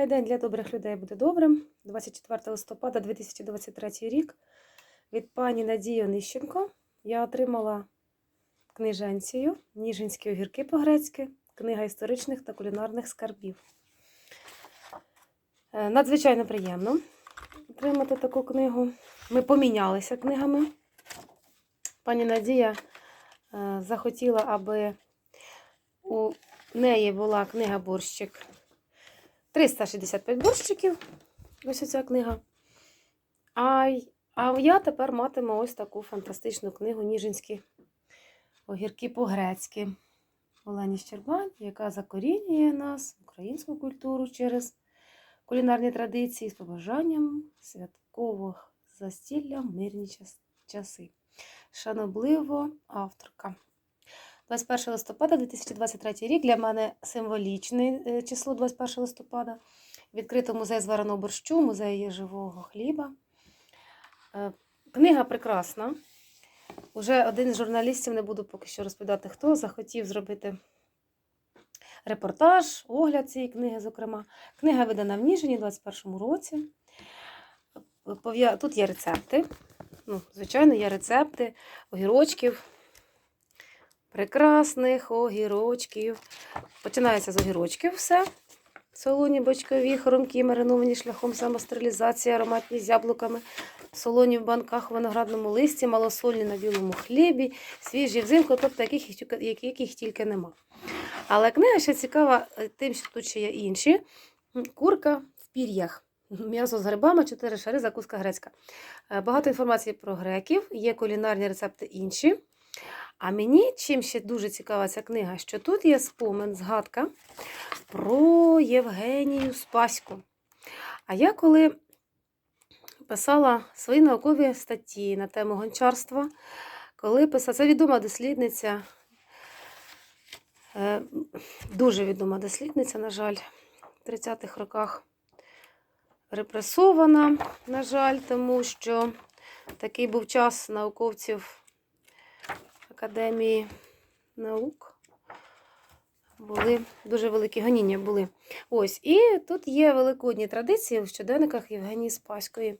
Хай день для добрих людей буде добрим. 24 листопада 2023 рік від пані Надії Онищенко я отримала книженцію Ніжинські огірки по-грецьки, книга історичних та кулінарних скарбів. Е, Надзвичайно приємно отримати таку книгу. Ми помінялися книгами. Пані Надія е, захотіла, аби у неї була книга борщик 365 борщиків. Ось ця книга. А, а я тепер матиму ось таку фантастичну книгу Ніжинські огірки по-грецьки. Олені Щербань, яка закорінює нас українську культуру через кулінарні традиції з побажанням святкових застілля в мирні часи. Шанобливо авторка. 21 листопада 2023 рік для мене символічне число 21 листопада. Відкрито музей звареного борщу, музей живого хліба. Е, Книга прекрасна. Уже один з журналістів, не буду поки що розповідати, хто захотів зробити репортаж, огляд цієї книги, зокрема. Книга видана в Ніжині у 2021 році. Тут є рецепти. Ну, звичайно, є рецепти огірочків, прекрасних огірочків. Починається з огірочків все. Солоні бочкові, хромкі, мариновані шляхом самостерилізації, ароматні з яблуками, солоні в банках, в виноградному листі, малосольні на білому хлібі, свіжі взимку, тобто яких, яких тільки нема. Але книга ще цікава е, тим, що тут ще є інші. Курка в пір'ях. М'ясо з грибами, чотири шари, закуска грецька. Е, Багато інформації про греків, є кулінарні рецепти інші. А мені чим ще дуже цікава ця книга, що тут є спомин, згадка про Євгенію Спаську. А я коли писала свої наукові статті на тему гончарства, коли писала, це відома дослідниця, е, дуже відома дослідниця, на жаль, в 30-х роках репресована, на жаль, тому що такий був час науковців Академії наук. Були дуже великі гоніння були. Ось, і тут є великодні традиції в щоденниках Євгенії Спаської.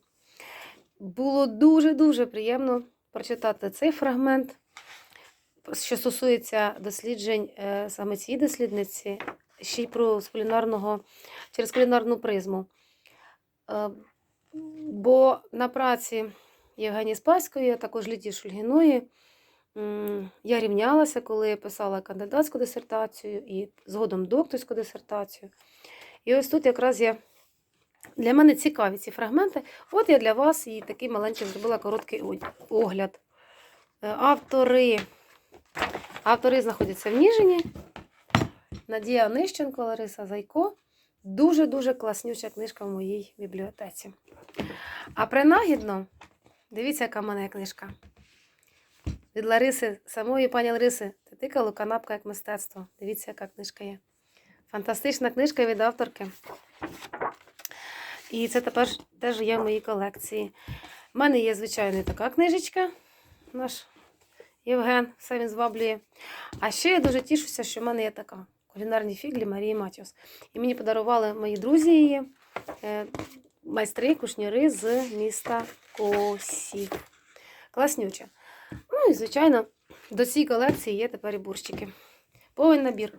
Було дуже-дуже приємно прочитати цей фрагмент, що стосується досліджень е, саме цієї дослідниці, ще й про кулінарного, через кулінарну призму. Е, Бо на праці Євгенії Спаської, а також Лідії Шульгіної, я рівнялася, коли писала кандидатську дисертацію і згодом докторську дисертацію. І ось тут якраз є для мене цікаві ці фрагменти. От я для вас і такий маленький зробила короткий огляд. Е, Автори. Автори знаходяться в Ніжині. Надія Онищенко, Лариса Зайко. Дуже-дуже класнюча книжка в моїй бібліотеці. А принагідно, дивіться, яка в мене книжка. Від Лариси, самої пані Лариси, Тетика канапка як мистецтво. Дивіться, яка книжка є. Фантастична книжка від авторки. І це тепер теж є в моїй колекції. У мене є, звичайно, така книжечка. Наш Євген, все він зваблює. А ще я дуже тішуся, що в мене є така кулінарні фіглі Марії Матіос. І мені подарували мої друзі її, е, майстри, кушняри з міста Косів. Класнюча. Ну і, звичайно, до цієї колекції є тепер і бурщики. Повний набір.